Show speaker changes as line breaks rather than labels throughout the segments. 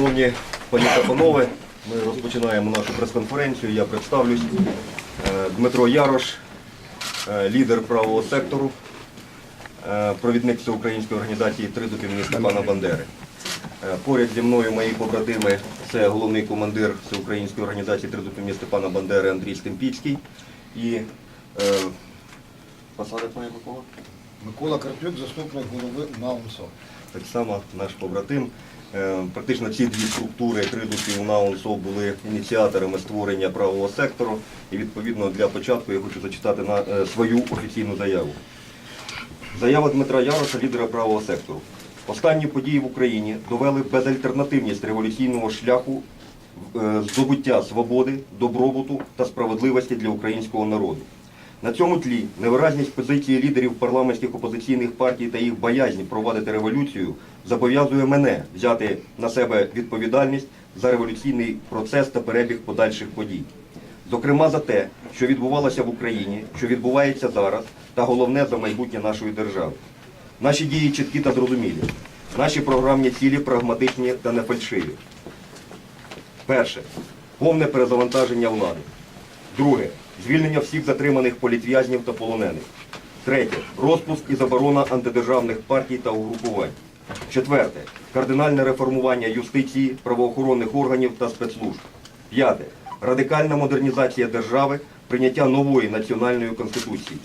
Шановні пані та панове, ми розпочинаємо нашу прес-конференцію. Я представлюсь. Е, Дмитро Ярош, е, лідер правого сектору, е, провідник всеукраїнської організації «Тридуки імені Степана Бандери. Поряд зі мною мої побратими це головний командир всеукраїнської організації «Тридуки імені Степана Бандери Андрій Стемпіцький і посада пані Микола?
Микола Карпюк, заступник голови НАУНСО.
Так само наш побратим. Е, Практично ці дві структури Тридухи і УНАУНСО були ініціаторами створення правого сектору. І відповідно для початку я хочу зачитати на е, свою офіційну заяву. Заява Дмитра Яроша, лідера правого сектору. Останні події в Україні довели безальтернативність революційного шляху е, здобуття свободи, добробуту та справедливості для українського народу. На цьому тлі невиразність позиції лідерів парламентських опозиційних партій та їх боязнь провадити революцію зобов'язує мене взяти на себе відповідальність за революційний процес та перебіг подальших подій. Зокрема, за те, що відбувалося в Україні, що відбувається зараз, та головне за майбутнє нашої держави. Наші дії чіткі та зрозумілі. Наші програмні цілі прагматичні та не фальшиві. Перше повне перезавантаження влади. Друге звільнення всіх затриманих політв'язнів та полонених. Третє розпуск і заборона антидержавних партій та угрупувань. Четверте кардинальне реформування юстиції, правоохоронних органів та спецслужб. П'яте радикальна модернізація держави, прийняття нової національної конституції.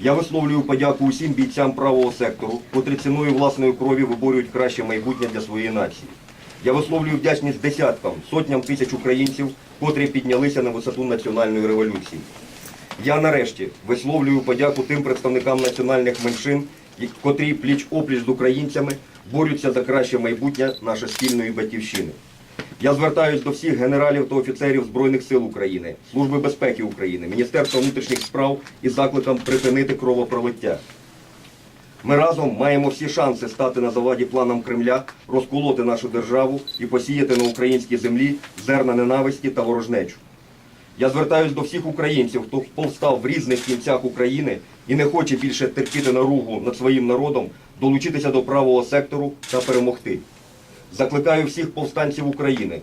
Я висловлюю подяку усім бійцям правого сектору, котрі ціною власної крові виборюють краще майбутнє для своєї нації. Я висловлюю вдячність десяткам, сотням тисяч українців, котрі піднялися на висоту національної революції. Я нарешті висловлюю подяку тим представникам національних меншин, котрі пліч-опліч з українцями борються за краще майбутнє нашої спільної батьківщини. Я звертаюсь до всіх генералів та офіцерів Збройних сил України, Служби безпеки України, Міністерства внутрішніх справ із закликом припинити кровопролиття. Ми разом маємо всі шанси стати на заваді планам Кремля, розколоти нашу державу і посіяти на українській землі зерна ненависті та ворожнечу. Я звертаюсь до всіх українців, хто повстав в різних кінцях України і не хоче більше терпіти наругу над своїм народом, долучитися до правого сектору та перемогти. Закликаю всіх повстанців України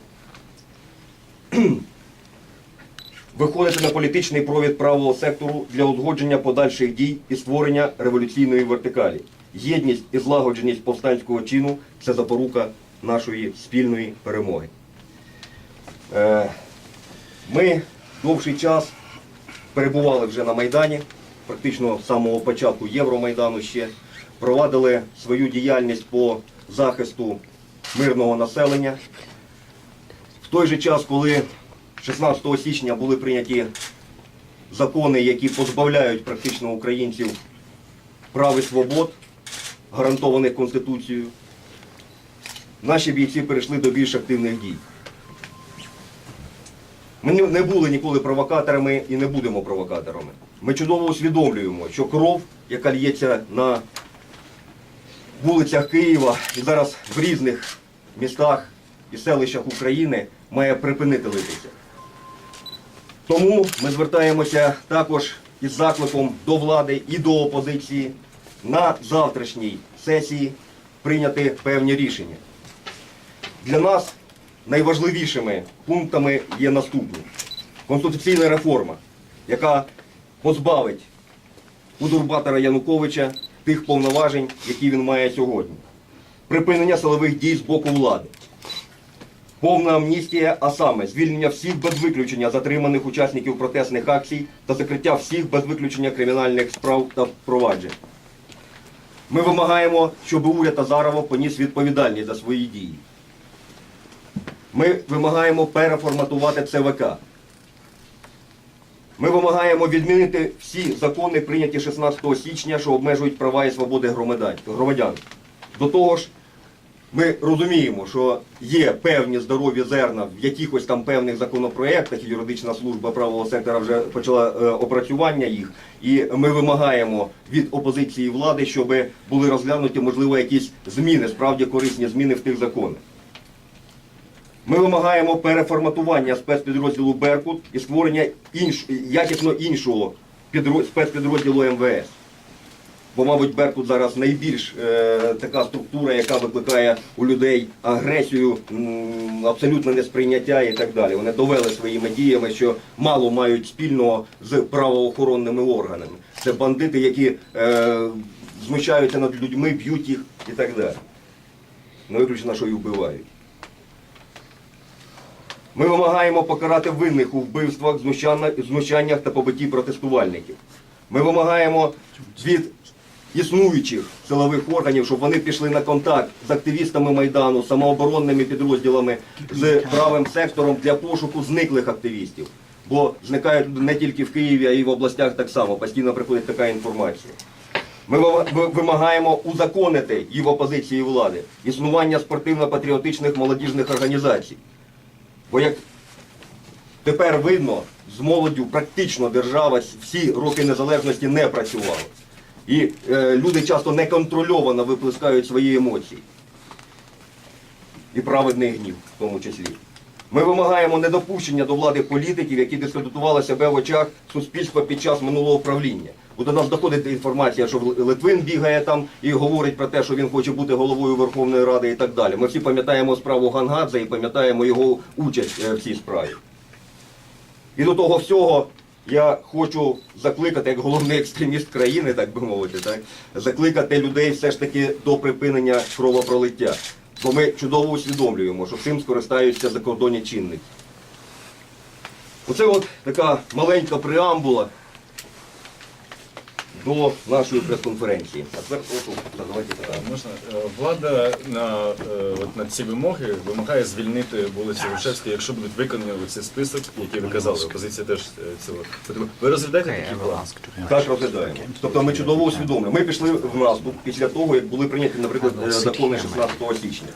виходити на політичний провід правого сектору для узгодження подальших дій і створення революційної вертикалі. Єдність і злагодженість повстанського чину це запорука нашої спільної перемоги. Е, Ми довший час перебували вже на Майдані, практично з самого початку Євромайдану ще, провадили свою діяльність по захисту мирного населення. В той же час, коли 16 січня були прийняті закони, які позбавляють практично українців прав і свобод, гарантованих Конституцією, наші бійці перейшли до більш активних дій. Ми не- були ніколи провокаторами і не будемо провокаторами. Ми чудово усвідомлюємо, що кров, яка лється на вулицях Києва і зараз в різних містах і селищах України, має припинити литися. Тому ми звертаємося також із закликом до влади і до опозиції на завтрашній сесії прийняти певні рішення. Для нас найважливішими пунктами є наступні. Конституційна реформа, яка позбавить удурбатора Януковича тих повноважень, які він має сьогодні. Припинення силових дій з боку влади. Повна амністія, а саме звільнення всіх без виключення затриманих учасників протестних акцій та закриття всіх без виключення кримінальних справ та проваджень. Ми вимагаємо, щоб уряд Азарова поніс відповідальність за свої дії. Ми вимагаємо переформатувати ЦВК. Ми вимагаємо відмінити всі закони, прийняті 16 січня, що обмежують права і свободи громадян. До того ж, ми розуміємо, що є певні здорові зерна в якихось там певних законопроєктах, і юридична служба правого сектора вже почала е, опрацювання їх. І ми вимагаємо від опозиції влади, щоб були розглянуті, можливо, якісь зміни, справді корисні зміни в тих законах. Ми вимагаємо переформатування спецпідрозділу Беркут і створення інш... якісно іншого підро- спецпідрозділу МВС. Бо, мабуть, Беркут зараз найбільш е, така структура, яка викликає у людей агресію, м, абсолютне несприйняття і так далі. Вони довели своїми діями, що мало мають спільного з правоохоронними органами. Це бандити, які е, знущаються над людьми, б'ють їх і так далі. Не виключено, що і вбивають. Ми вимагаємо покарати винних у вбивствах, знущаннях та побитті протестувальників. Ми вимагаємо від існуючих силових органів, щоб вони пішли на контакт з активістами Майдану, самооборонними підрозділами, з правим сектором для пошуку зниклих активістів. Бо зникають не тільки в Києві, а й в областях так само. Постійно приходить така інформація. Ми вимагаємо узаконити і в опозиції влади існування спортивно-патріотичних молодіжних організацій. Бо як тепер видно, з молоддю практично держава всі роки незалежності не працювала. І е, люди часто неконтрольовано виплескають свої емоції. І праведний гнів в тому числі. Ми вимагаємо недопущення до влади політиків, які дискредитували себе в очах суспільства під час минулого правління. Бо до нас доходить інформація, що Литвин бігає там і говорить про те, що він хоче бути головою Верховної Ради і так далі. Ми всі пам'ятаємо справу Гангадзе і пам'ятаємо його участь е, в цій справі. І до того всього я хочу закликати, як головний екстреміст країни, так би мовити, так, закликати людей все ж таки до припинення кровопролиття. Бо ми чудово усвідомлюємо, що цим скористаються закордонні чинники. Оце от така маленька преамбула до нашої прес-конференції. А тепер прошу задавайте питання.
Можна Е, влада на е, от на ці вимоги вимагає звільнити вулицю Грушевську, якщо будуть виконані цей список, який ви казали. Опозиція теж е, цього. Ви розглядаєте такі плани?
Так розглядаємо. Тобто ми чудово усвідомлюємо. Ми пішли в наступ після того, як були прийняті, наприклад, закони 16 січня.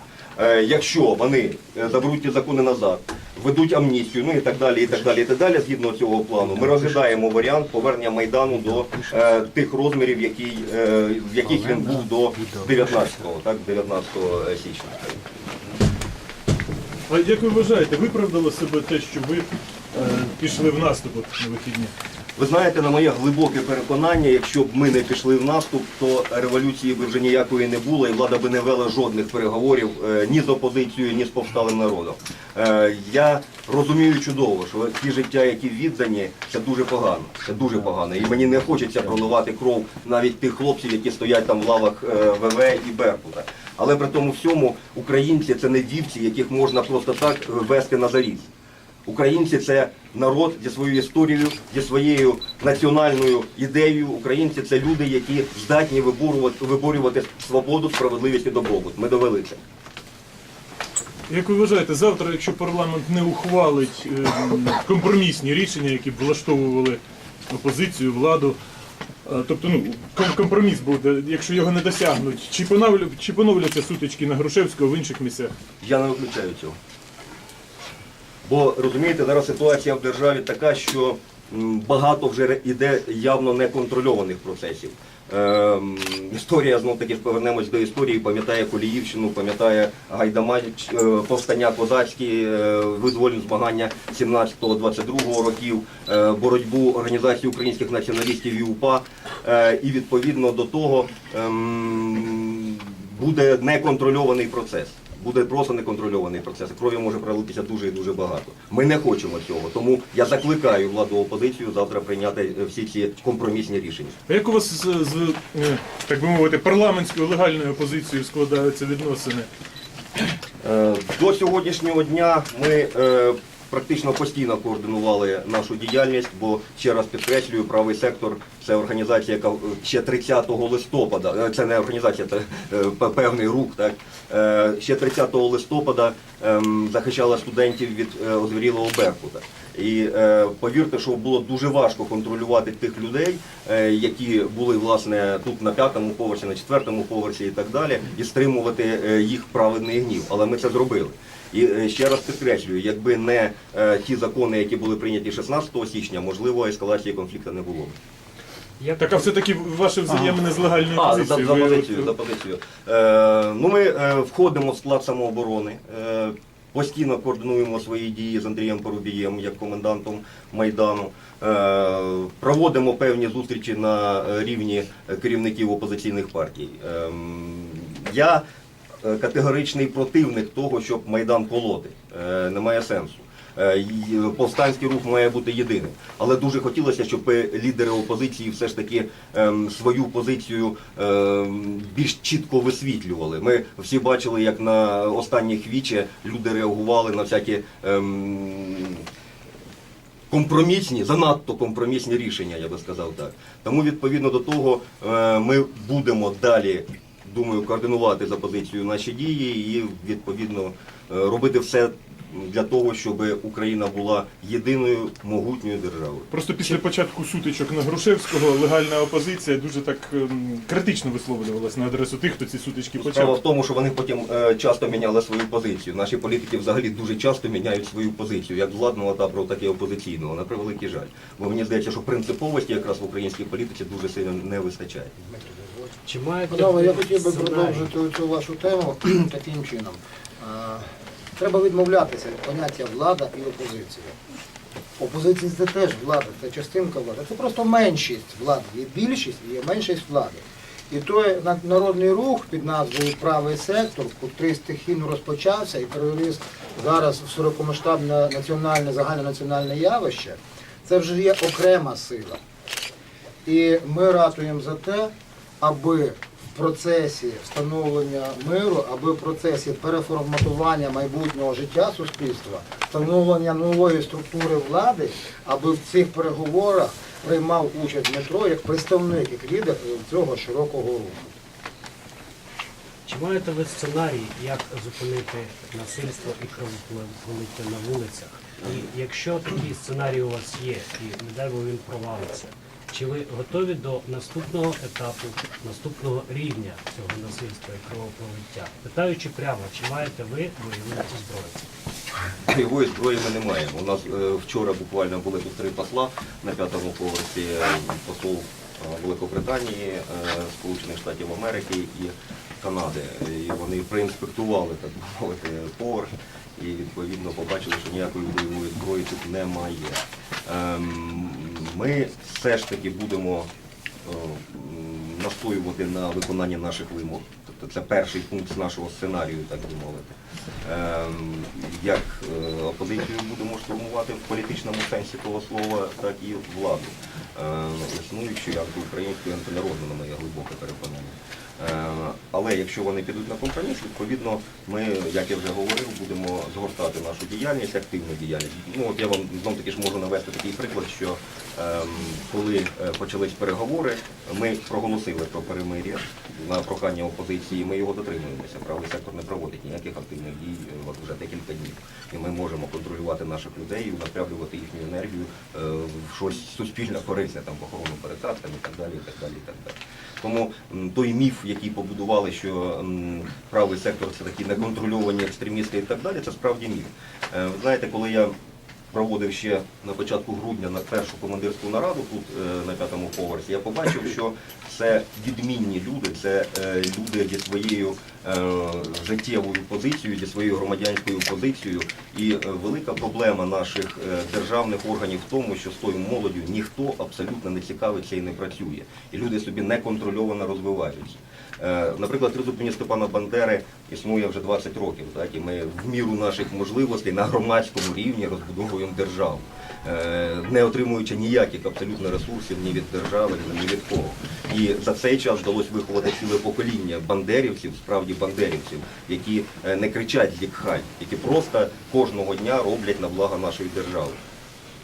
Якщо вони заберуть ті закони назад, ведуть амністію, ну і так далі, і так далі, і так далі, згідно цього плану, ми розглядаємо варіант повернення Майдану до е, тих розмірів, які, е, в яких він був до 19-го, так, 19 січня.
А як ви вважаєте, виправдало себе те, що ви е, пішли в наступ на вихідні?
Ви знаєте, на моє глибоке переконання, якщо б ми не пішли в наступ, то революції би вже ніякої не було, і влада би не вела жодних переговорів е, ні з опозицією, ні з повсталим народом. Е, Я розумію чудово, що ті життя, які віддані, це дуже погано. Це дуже погано. І мені не хочеться проливати кров навіть тих хлопців, які стоять там в лавах е, ВВ і Беркута. Але при тому всьому українці це не вівці, яких можна просто так е, вести на заріз. Українці це народ зі своєю історією, зі своєю національною ідеєю. Українці це люди, які здатні виборювати, виборювати свободу, справедливість і добробут. Ми довели це.
Як ви вважаєте, завтра, якщо парламент не ухвалить е, компромісні рішення, які б влаштовували опозицію, владу, тобто ну, компроміс буде, якщо його не досягнуть, чи поновляться сутички на Грушевського в інших місцях?
Я не виключаю цього. Бо розумієте, зараз ситуація в державі така, що багато вже іде явно неконтрольованих процесів. Ем, історія знов таки повернемось до історії, пам'ятає Коліївщину, пам'ятає Гайдамач, е, повстання козацькі, е, визвольні змагання 17-22 років, е, боротьбу організації українських націоналістів і УПА. Е, і відповідно до того ем, буде неконтрольований процес. Буде просто неконтрольований процес. Крові може пролитися дуже і дуже багато. Ми не хочемо цього. Тому я закликаю владу опозицію завтра прийняти е, всі ці компромісні рішення.
А як у вас з, з е, так би мовити, парламентською легальною опозицією складаються відносини?
Е, До сьогоднішнього дня ми практично постійно координували нашу діяльність, бо ще раз підкреслюю, правий сектор це організація, яка е, ще 30 листопада, е, це не організація, це е, певний рух, так ще 30 листопада ем, захищала студентів від озвірілого Беркута. І повірте, що було дуже важко контролювати тих людей, які були власне тут на п'ятому поверсі, на четвертому поверсі і так далі, і стримувати їх праведний гнів. Але ми це зробили. І е, ще раз підкреслюю, якби не е, ті закони, які були прийняті 16 січня, можливо, ескалації конфлікту не було. б.
Так, а все-таки ваші взаємини з легальною
А, за, за позицію, за позицію. Е, ну, ми е, входимо в склад самооборони. Е, Постійно координуємо свої дії з Андрієм Порубієм як комендантом Майдану. Е, Проводимо певні зустрічі на рівні керівників опозиційних партій. Ем, Я категоричний противник того, щоб Майдан колоти. Е, Немає сенсу. Е, Повстанський рух має бути єдиним. Але дуже хотілося, щоб е, лідери опозиції все ж таки ем, свою позицію ем, більш чітко висвітлювали. Ми всі бачили, як на останніх віче люди реагували на всякі. ем, Компромісні, занадто компромісні рішення, я би сказав так. Тому відповідно до того е, ми будемо далі, думаю, координувати за позицією наші дії і відповідно е, робити все для того, щоб Україна була єдиною могутньою державою.
Просто після початку сутичок на Грушевського легальна опозиція дуже так ем, критично висловлювалась на адресу тих, хто ці сутички
Справа
почав.
в тому, що вони потім е, часто міняли свою позицію. Наші політики взагалі дуже часто міняють свою позицію, як владного табору, так і опозиційного. На превеликий жаль. Бо мені здається, що принциповості якраз в українській політиці дуже сильно не вистачає.
Чи маєте
Панове, я хотів би продовжити цю вашу тему таким чином. Треба відмовлятися від поняття влада і опозиція. Опозиція це теж влада, це частинка влади. Це просто меншість влади. Є більшість і є меншість влади. І той народний рух під назвою Правий сектор, котрий стихійно розпочався і переріс зараз в широкомасштабне національне, загальнонаціональне явище, це вже є окрема сила. І ми ратуємо за те, аби в процесі встановлення миру, аби в процесі переформатування майбутнього життя суспільства, встановлення нової структури влади, аби в цих переговорах приймав участь Дмитро як представник, як лідер цього широкого руху.
Чи маєте ви сценарій, як зупинити насильство і кровопролиття на вулицях? І якщо такий сценарій у вас є, і не дай Бог він провалиться, чи ви готові до наступного етапу, наступного рівня цього насильства і кровопролиття? Питаючи прямо, чи маєте ви бойову зброю?
Бойової зброї ми не маємо. У нас е, вчора буквально були тут три посла на п'ятому поверсі е, посол е, Великобританії, Сполучених Штатів Америки і Канади. І вони проінспектували так мовити поверх і відповідно побачили, що ніякої бойової зброї тут немає. Ми все ж таки будемо е, настоювати на виконанні наших вимог. Тобто це перший пункт нашого сценарію, так би мовити. Ем, Як е, опозицію будемо штурмувати в політичному сенсі того слова, так і владу, Ем, існуючу антиукраїнську і антинародну, на моє глибоке переконання. Е, Але якщо вони підуть на компроміс, відповідно, ми, як я вже говорив, будемо згортати нашу діяльність, активну діяльність. Ну от я вам знов таки ж можу навести такий приклад, що ем, коли е, почались переговори, ми проголосили про перемир'я на прохання опозиції. Ми його дотримуємося. Правий сектор не проводить ніяких активних дій е, от вже декілька днів. І ми можемо контролювати наших людей направлювати їхню енергію в щось суспільно корисне, там в охорону пересадкам і так далі, і так далі, і так далі. Тому той міф, який побудували, що правий сектор це такі неконтрольовані екстремісти і так далі, це справді міф. Е, Ви знаєте, коли я проводив ще на початку грудня на першу командирську нараду тут е, на п'ятому поверсі, я побачив, що це відмінні люди, це е, люди зі своєю е, життєвою позицією, зі своєю громадянською позицією. І велика проблема наших державних органів в тому, що з тою молоддю ніхто абсолютно не цікавиться і не працює. І люди собі неконтрольовано розвиваються. Е, Наприклад, тризубні Степана Бандери існує вже 20 років, так, і ми в міру наших можливостей на громадському рівні розбудовуємо державу, е, не отримуючи ніяких абсолютно ресурсів ні від держави, ні від кого. І за цей час вдалося виховати ціле покоління бандерівців, справді бандерівців, які е, не кричать зікхай, які просто кожного дня роблять на благо нашої держави.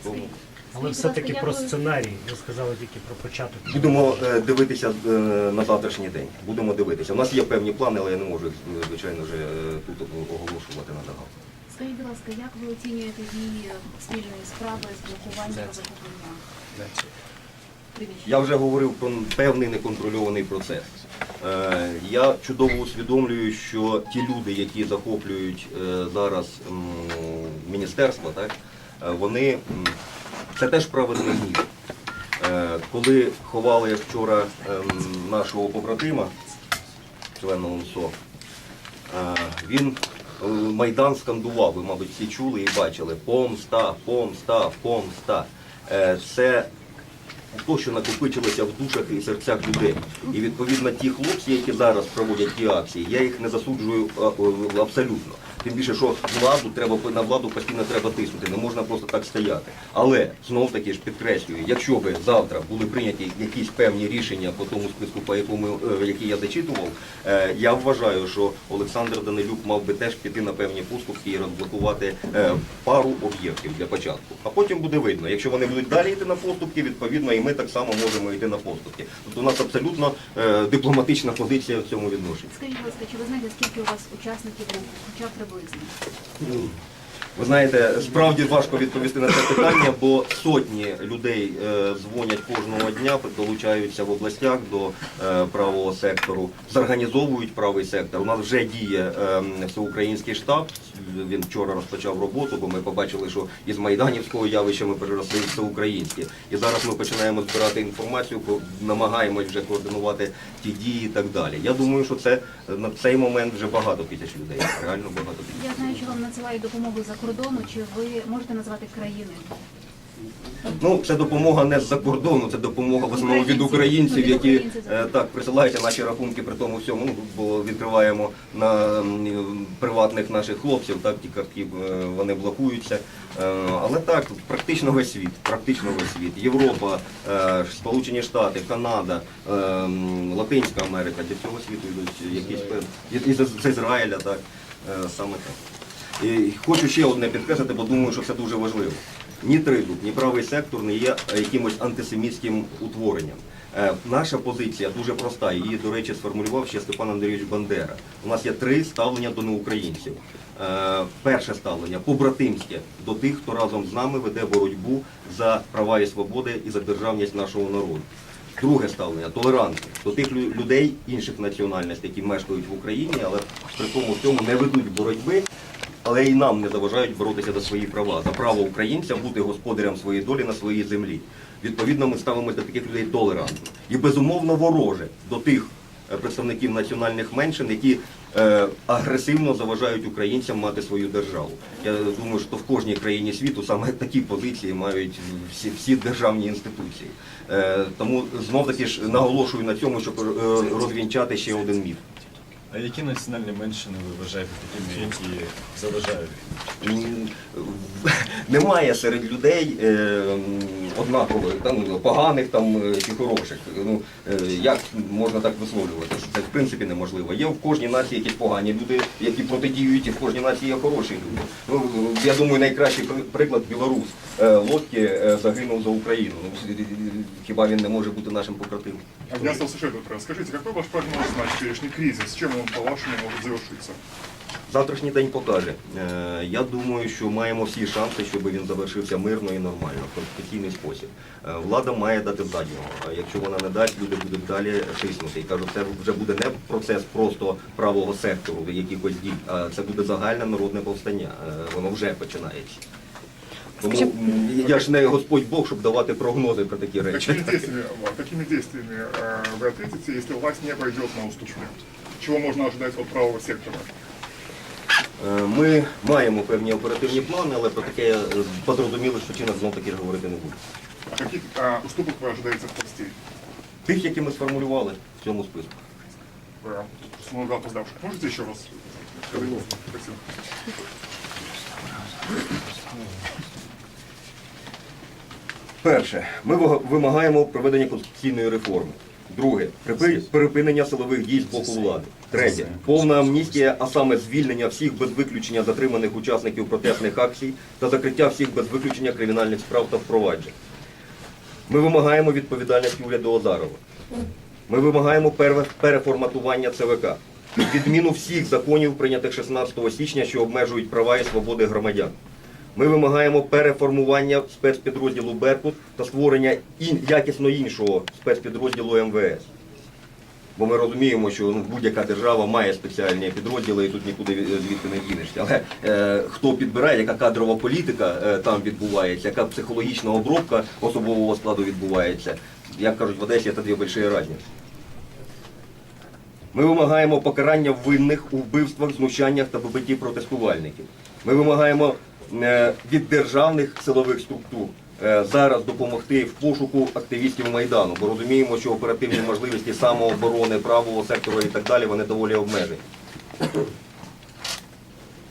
Тому
Але все-таки про сценарій, ви сказали тільки про початок.
Будемо е, дивитися е, на завтрашній день. Будемо дивитися. У нас є певні плани, але я не можу їх, е, звичайно вже е, тут оголошувати на загал.
Скажіть, будь ласка, як ви оцінюєте дії спільної справи з блокування та захоплення приміщень?
Я вже говорив про певний неконтрольований процес. Е, Я чудово усвідомлюю, що ті люди, які захоплюють е, зараз м, міністерство, так, е, вони м, це теж праведний гнів. Е, Коли ховали вчора ем, нашого побратима, члена УНСО, е, він е, Майдан скандував, ви, мабуть, всі чули і бачили. Помста, помста, помста. Це то, що накопичилося в душах і серцях людей. І відповідно ті хлопці, які зараз проводять ті акції, я їх не засуджую абсолютно. Тим більше, що владу треба на владу постійно треба тиснути, не можна просто так стояти. Але знов таки ж підкреслюю, якщо би завтра були прийняті якісь певні рішення по тому списку, по якому е, який я зачитував, е, я вважаю, що Олександр Данилюк мав би теж піти на певні поступки і розблокувати е, пару об'єктів для початку. А потім буде видно. Якщо вони будуть далі йти на поступки, відповідно, і ми так само можемо йти на поступки. Тобто у нас абсолютно дипломатична позиція в цьому відношенні.
Скажіть, будь ласка, чи ви знаєте, скільки у вас учасників? Хоча б ご。
うん Ви знаєте, справді важко відповісти на це питання, бо сотні людей е, дзвонять кожного дня, долучаються в областях до е, правого сектору, зорганізовують правий сектор. У нас вже діє е, всеукраїнський штаб. Він вчора розпочав роботу, бо ми побачили, що із майданівського явища ми переросли в всеукраїнське. І зараз ми починаємо збирати інформацію, намагаємось вже координувати ті дії і так далі. Я думаю, що це на цей момент вже багато тисяч людей. Реально багато тисяч.
Я знаю, що вам надсилають допомогу за кордону. Чи ви можете назвати країни?
Ну, це допомога не з-за кордону, це допомога в основному від українців, які е, так присилають наші рахунки при тому всьому. Ну, бо відкриваємо на м, приватних наших хлопців, так ті картки е, вони блокуються. Е, Але так, практично весь світ, практично весь світ. Європа, е, Сполучені Штати, Канада, е, м, Латинська Америка, зі всього світу йдуть якісь пев- із, із Ізраїля, так е, саме так. І хочу ще одне підкреслити, бо думаю, що це дуже важливо. Ні тридуб, ні правий сектор не є е, якимось антисемітським утворенням. Е, Наша позиція дуже проста. Її, до речі, сформулював ще Степан Андрійович Бандера. У нас є три ставлення до неукраїнців. Е, Перше ставлення побратимське до тих, хто разом з нами веде боротьбу за права і свободи і за державність нашого народу. Друге ставлення толерантне до тих людей інших національностей, які мешкають в Україні, але при тому всьому не ведуть боротьби, але і нам не заважають боротися за свої права, за право українця бути господарем своєї долі на своїй землі. Відповідно, ми ставимося до таких людей толерантно і безумовно вороже до тих е, представників національних меншин, які е, агресивно заважають українцям мати свою державу. Я думаю, що в кожній країні світу саме такі позиції мають всі, всі державні інституції. Е, тому знов таки ж наголошую на цьому, щоб е, розвінчати ще один міф.
А які національні меншини ви вважаєте такими, які заважають?
Немає серед людей е, однакових, там, поганих там, е, чи хороших. Ну, е, як можна так висловлюватися? Це в принципі неможливо. Є в кожній нації якісь погані люди, які протидіють, і в кожній нації є хороші люди. Ну, я думаю, найкращий приклад білорус. Е, Лодьки е, загинув за Україну. Ну, Хіба він не може бути нашим побратимом?
Я этот вопрос. Скажите, ваш прогноз на теперешний кризис? Чем он, по-вашему, может завершиться?
Завтрашній день покаже. Е, Я думаю, що маємо всі шанси, щоб він завершився мирно і нормально, в конституційний спосіб. Е, Влада має дати заднього. А Якщо вона не дасть, люди будуть далі тиснути. І кажу, це вже буде не процес просто правого сектору, якихось дій, а це буде загальне народне повстання. Е, Воно вже починається. Тому я ж не Господь Бог, щоб давати прогнози про такі речі.
Какими действиями, вы ответите, если власть не пойдет на уступки? Чего можно ожидать от правого сектора?
Е, Ми маємо певні оперативні плани, але про таке е, позрозуміло, що чинок знов таки говорити не буде.
А каких а, уступок вы ожидаете от властей?
Тих, які ми сформулювали в цьому списку.
Вы много опоздавших. Можете еще раз сказать? Спасибо.
Перше, ми вимагаємо проведення конституційної реформи. Друге, припинення силових дій з боку влади. Третє, повна амністія, а саме звільнення всіх без виключення затриманих учасників протестних акцій та закриття всіх без виключення кримінальних справ та впроваджень. Ми вимагаємо відповідальності уряду Азарова. Ми вимагаємо переформатування ЦВК, відміну всіх законів, прийнятих 16 січня, що обмежують права і свободи громадян. Ми вимагаємо переформування спецпідрозділу Беркут та створення якісно іншого спецпідрозділу МВС. Бо ми розуміємо, що ну, будь-яка держава має спеціальні підрозділи і тут нікуди звідти не дінешся. Але е, хто підбирає, яка кадрова політика е, там відбувається, яка психологічна обробка особового складу відбувається, як кажуть в Одесі, це дві великі різниці. Ми вимагаємо покарання винних у вбивствах, знущаннях та побитті протестувальників. Ми вимагаємо е, від державних силових структур е, зараз допомогти в пошуку активістів Майдану, бо розуміємо, що оперативні можливості самооборони, правого сектору і так далі вони доволі обмежені.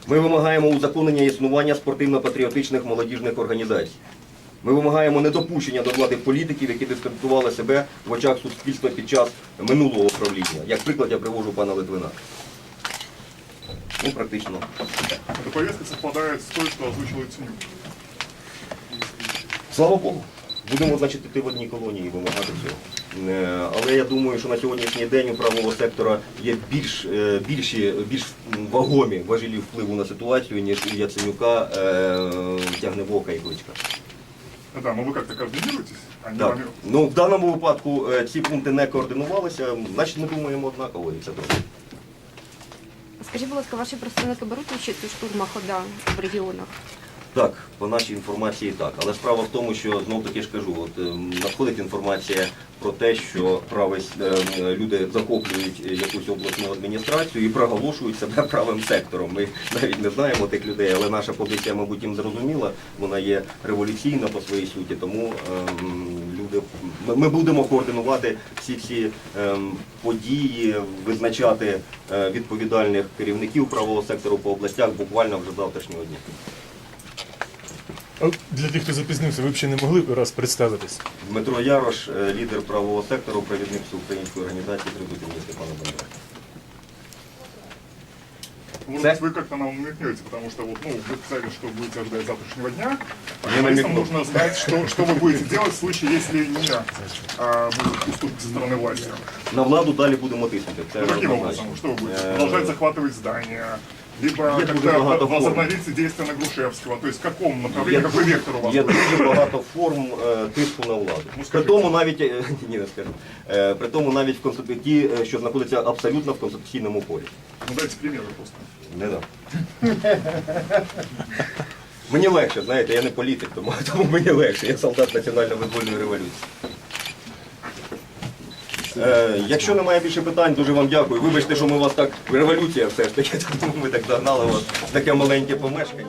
Ми вимагаємо узаконення існування спортивно-патріотичних молодіжних організацій. Ми вимагаємо недопущення до влади політиків, які дискредитували себе в очах суспільства під час минулого правління. Як приклад я привожу пана Литвина. Ну, практично.
Эта повестка совпадает с той, что озвучил Яценюк.
Слава Богу. Будемо, значить, йти в одній колонії і вимагати цього. Е, Але я думаю, що на сьогоднішній день у правого сектора є більш, е, більші, більш вагомі важелі впливу на ситуацію, ніж у Яценюка, е, Тягнебока і Кличка.
Ну Да, но вы как-то координируетесь? Они
Так. Ну, в даному випадку ці пункти не координувалися, значить ми думаємо однаково і це добре.
Скажіть, будь ласка, ваші представники беруть участь у штурмах ОДА в регіонах?
Так, по нашій інформації так. Але справа в тому, що знов таки ж кажу, от ем, надходить інформація про те, що правий ем, люди захоплюють е, якусь обласну адміністрацію і проголошують себе правим сектором. Ми навіть не знаємо тих людей, але наша позиція, мабуть, їм зрозуміла. Вона є революційна по своїй суті. Тому ем, люди ми, будемо координувати всі ці ем, події, визначати е, відповідальних керівників правого сектору по областях буквально вже завтрашнього дня.
Для тих, хто запізнився, ви б ще не могли б раз представитись?
Дмитро Ярош, е, лідер правого сектору, провідник всеукраїнської організації «Трибутині Степана Бандери.
Может
Да.
быть, вы как-то нам намекнете, потому что вот, ну, вы сказали, что будете ожидать завтрашнего дня. А
Я
журналистам
намекну.
нужно знать, что, что вы будете делать в случае, если не а, будут уступки со стороны власти.
На владу далі будемо тиснути. Це
Ну, каким
однозначно.
образом? Что вы будете?
Э,
Продолжать захватывать здания? Либо
Нет, уже
как-то
много
возобновится действие на Грушевского? То есть в каком
Є,
направлении, какой вектор у вас?
є
будет?
дуже багато форм е, тиску на владу.
Ну,
При
скажіть.
тому навіть е, ні, не скажу. Е, При тому навіть в конституції, е, що знаходиться абсолютно в конституційному полі.
Ну дайте примеры просто.
Не дам. Мені легше, знаєте, я не політик, тому, тому мені легше. Я солдат національно-визвольної революції. Е, якщо немає більше питань, дуже вам дякую. Вибачте, що ми вас так. Революція все ж таки, тому ми так догнали вас таке маленьке помешкання.